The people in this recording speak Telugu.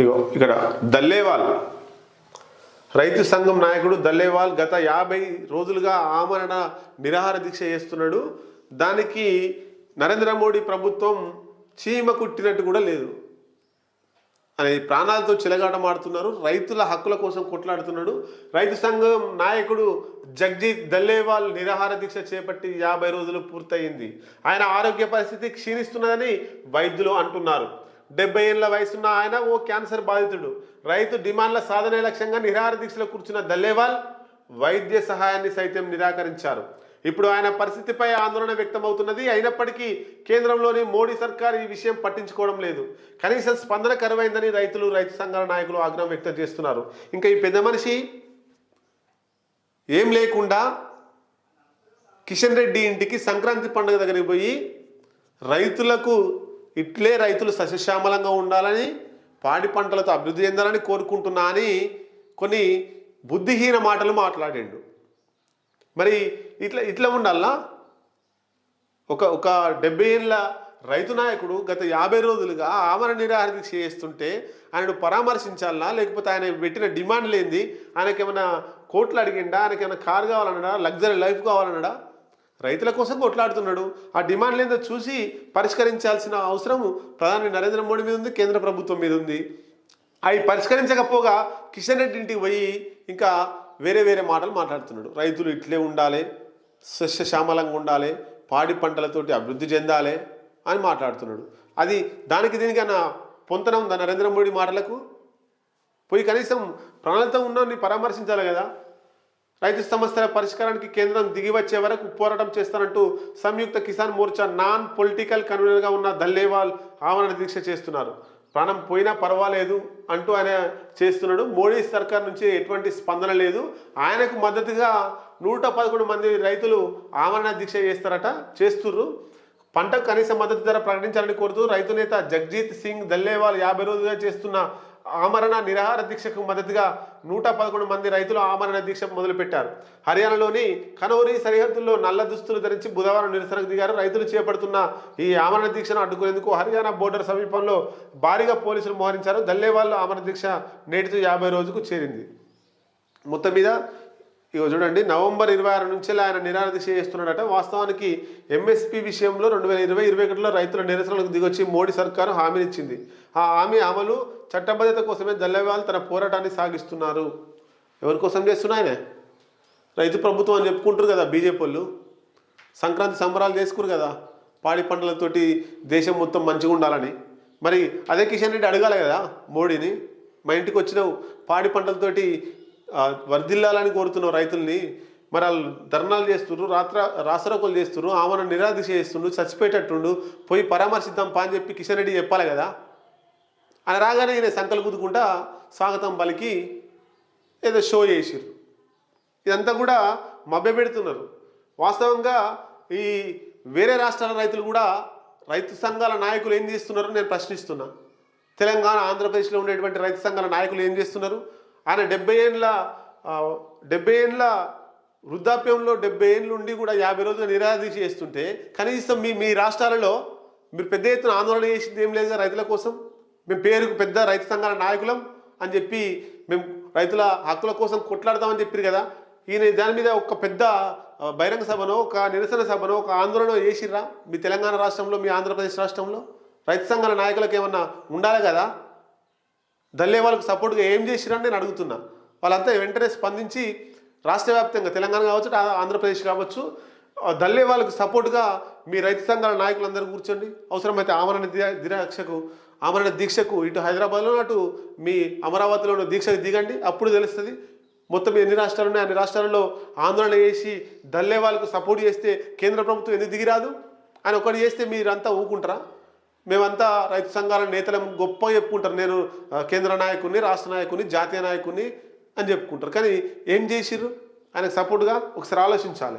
ఇగో ఇక్కడ దల్లేవాల్. రైతు సంఘం నాయకుడు దల్లేవాల్ గత యాభై రోజులుగా ఆమరణ నిరాహార దీక్ష చేస్తున్నాడు. దానికి నరేంద్ర మోడీ ప్రభుత్వం చీమ కుట్టినట్టు కూడా లేదు. అనే ప్రాణాలతో చిలగాటమాడుతున్నారు రైతుల హక్కుల కోసం కొట్లాడుతున్నాడు. రైతు సంఘం నాయకుడు జగ్జీత్ దల్లేవాల్ నిరాహార దీక్ష చేపట్టి యాభై రోజులు పూర్తయింది. ఆయన ఆరోగ్య పరిస్థితి క్షీణిస్తున్నదని వైద్యులు అంటున్నారు. డెబ్బై ఏళ్ళ వయసున్న ఆయన ఓ క్యాన్సర్ బాధితుడు. రైతు డిమాండ్ల సాధనే లక్ష్యంగా నిరాహార దీక్షలో కూర్చున్న దల్లేవాల్ వైద్య సహాయాన్ని సైతం నిరాకరించారు. ఇప్పుడు ఆయన పరిస్థితిపై ఆందోళన వ్యక్తమవుతున్నది. అయినప్పటికీ కేంద్రంలోని మోడీ సర్కార్ ఈ విషయం పట్టించుకోవడం లేదు. కనీసం స్పందన కరువైందని రైతులు రైతు సంఘాల నాయకులు ఆగ్రహం వ్యక్తం చేస్తున్నారు. ఇంకా ఈ పెద్ద మనిషి ఏం లేకుండా కిషన్ రెడ్డి ఇంటికి సంక్రాంతి పండుగ దగ్గరికి పోయి రైతులకు ఇట్లే రైతులు సస్యశ్యామలంగా ఉండాలని పాడి పంటలతో అభివృద్ధి చెందాలని కోరుకుంటున్నా అని కొన్ని బుద్ధిహీన మాటలు మాట్లాడిండు. మరి ఇట్లా ఇట్లా ఉండాలా ఒక ఒక డెబ్బై ఏళ్ళ రైతు నాయకుడు గత యాభై రోజులుగా ఆమరణ నిరాహార దీక్ష చేస్తుంటే ఆయనను పరామర్శించాలనా? లేకపోతే ఆయన పెట్టిన డిమాండ్ లేనిది ఆయనకి ఏమైనా కోట్లు అడిగిండా? ఆయనకి ఏమైనా కారు కావాలన్నాడా? లగ్జరీ లైఫ్ కావాలన్నాడా? రైతుల కోసం కొట్లాడుతున్నాడు. ఆ డిమాండ్ లేదో చూసి పరిష్కరించాల్సిన అవసరం ప్రధాని నరేంద్ర మోడీ మీద ఉంది కేంద్ర ప్రభుత్వం మీద ఉంది. అవి పరిష్కరించకపోగా కిషన్ రెడ్డి ఇంటికి పోయి ఇంకా వేరే వేరే మాటలు మాట్లాడుతున్నాడు. రైతులు ఇట్లే ఉండాలి సస్యశ్యామలంగా ఉండాలి పాడి పంటలతోటి అభివృద్ధి చెందాలి అని మాట్లాడుతున్నాడు. అది దానికి దీనికన్నా పొంతన ఉందా నరేంద్ర మోడీ మాటలకు? పోయి కనీసం ప్రాణాలతో ఉన్నని పరామర్శించాలి కదా. రైతు సమస్యల పరిష్కారానికి కేంద్రం దిగి వచ్చే వరకు పోరాటం చేస్తానంటూ సంయుక్త కిసాన్ మోర్చా నాన్ పొలిటికల్ కన్వీనర్గా ఉన్న దల్లేవాల్ ఆమరణ దీక్ష చేస్తున్నారు. ప్రాణం పోయినా పర్వాలేదు అంటూ ఆయన చేస్తున్నాడు. మోడీ సర్కార్ నుంచి ఎటువంటి స్పందన లేదు. ఆయనకు మద్దతుగా నూట పదకొండు మంది రైతులు ఆమరణ దీక్ష చేస్తారట చేస్తుర్రు. పంటకు కనీస మద్దతు ధర ప్రకటించాలని కోరుతూ రైతు నేత జగ్జీత్ సింగ్ దల్లేవాల్ యాభై రోజులుగా చేస్తున్న ఆమరణ నిరాహార దీక్షకు మద్దతుగా నూట పదకొండు మంది రైతులు ఆమరణ దీక్ష మొదలుపెట్టారు. హర్యానాలోని కనౌరి సరిహద్దుల్లో నల్ల దుస్తులు ధరించి బుధవారం నిరసనకు దిగారు. రైతులు చేపడుతున్న ఈ ఆమరణ దీక్షను అడ్డుకునేందుకు హర్యానా బోర్డర్ సమీపంలో భారీగా పోలీసులు మోహరించారు. దల్లేవాళ్ళు ఆమరణ దీక్ష నేటితో యాభై రోజుకు చేరింది. మొత్తం మీద ఇగో చూడండి నవంబర్ ఇరవై ఆరు నుంచి ఆయన నిరాహార చేస్తున్నాడట. వాస్తవానికి ఎంఎస్పి విషయంలో రెండు వేల ఇరవై ఇరవై ఒకటిలో రైతుల నిరసనలకు దిగొచ్చి మోడీ సర్కారు హామీనిచ్చింది. ఆ హామీ అమలు చట్టబద్ధత కోసమే దల్లెవాల్ తన పోరాటాన్ని సాగిస్తున్నారు. ఎవరి కోసం చేస్తున్నా ఆయన? రైతు ప్రభుత్వం అని చెప్పుకుంటారు కదా బీజేపీ వాళ్ళు. సంక్రాంతి సంబరాలు చేసుకురు కదా. పాడి పంటలతోటి దేశం మొత్తం మంచిగా ఉండాలని. మరి అదే కిషన్ రెడ్డి అడగాలి కదా మోడీని. మా ఇంటికి వచ్చినావు పాడి పంటలతోటి వర్ధిల్లాలని కోరుతున్నావు రైతుల్ని మరి వాళ్ళు ధర్నాలు చేస్తుండ్రు రాత్ర రాసరోకలు చేస్తుండ్రు ఆమెను నిరాదీక్ష చేస్తుండ్రు చచ్చిపోయేటట్టుండు పోయి పరామర్శిద్దాం పా అని చెప్పి కిషన్ రెడ్డి చెప్పాలి కదా. అని రాగానే ఈయన సంకలు గుద్దుకుంటా స్వాగతం పలికి ఏదో షో చేసిర్రు. ఇదంతా కూడా మభ్యపెడుతున్నారు వాస్తవంగా ఈ వేరే రాష్ట్రాల రైతులు కూడా రైతు సంఘాల నాయకులు ఏం చేస్తున్నారో నేను ప్రశ్నిస్తున్నా. తెలంగాణ ఆంధ్రప్రదేశ్లో ఉండేటువంటి రైతు సంఘాల నాయకులు ఏం చేస్తున్నారు? ఆయన డెబ్బై ఏండ్ల డెబ్బై ఏండ్ల వృద్ధాప్యంలో డెబ్బై ఏళ్ళు ఉండి కూడా యాభై రోజులు నిరాదీక్ష చేస్తుంటే కనీసం మీ మీ రాష్ట్రాలలో మీరు పెద్ద ఎత్తున ఆందోళన చేసింది ఏం లేదు రైతుల కోసం? మేము పేరుకు పెద్ద రైతు సంఘాల నాయకులం అని చెప్పి మేము రైతుల హక్కుల కోసం కొట్లాడతామని చెప్పారు కదా. ఈయన దాని మీద ఒక పెద్ద బహిరంగ సభను ఒక నిరసన సభను ఒక ఆందోళన చేసిర్రా మీ తెలంగాణ రాష్ట్రంలో మీ ఆంధ్రప్రదేశ్ రాష్ట్రంలో? రైతు సంఘాల నాయకులకు ఏమన్నా ఉండాలి కదా? దల్లే వాళ్ళకు సపోర్ట్గా ఏం చేసిరని నేను అడుగుతున్నా. వాళ్ళంతా వెంటనే స్పందించి రాష్ట్ర వ్యాప్తంగా తెలంగాణ కావచ్చు ఆంధ్రప్రదేశ్ కావచ్చు దల్లే వాళ్ళకు సపోర్ట్గా మీ రైతు సంఘాల నాయకులందరూ కూర్చోండి. అవసరమైతే ఆమరణ ది- దీక్షకు ఆమరణ దీక్షకు ఇటు హైదరాబాద్లో అటు మీ అమరావతిలో దీక్షకు దిగండి. అప్పుడు తెలుస్తుంది. మొత్తం ఎన్ని రాష్ట్రాలు ఉన్నాయి అన్ని రాష్ట్రాలలో ఆందోళన చేసి దల్లే వాళ్ళకు సపోర్ట్ చేస్తే కేంద్ర ప్రభుత్వం ఎందుకు దిగిరాదు? ఆయన ఒకటి చేస్తే మీరంతా ఊకుంటారా? మేమంతా రైతు సంఘాల నేతలం గొప్ప చెప్పుకుంటారు. నేను కేంద్ర నాయకుడిని రాష్ట్ర నాయకుడిని జాతీయ నాయకుడిని అని చెప్పుకుంటారు. కానీ ఏం చేసిర్రు? ఆయనకు సపోర్ట్గా ఒకసారి ఆలోచించాలి.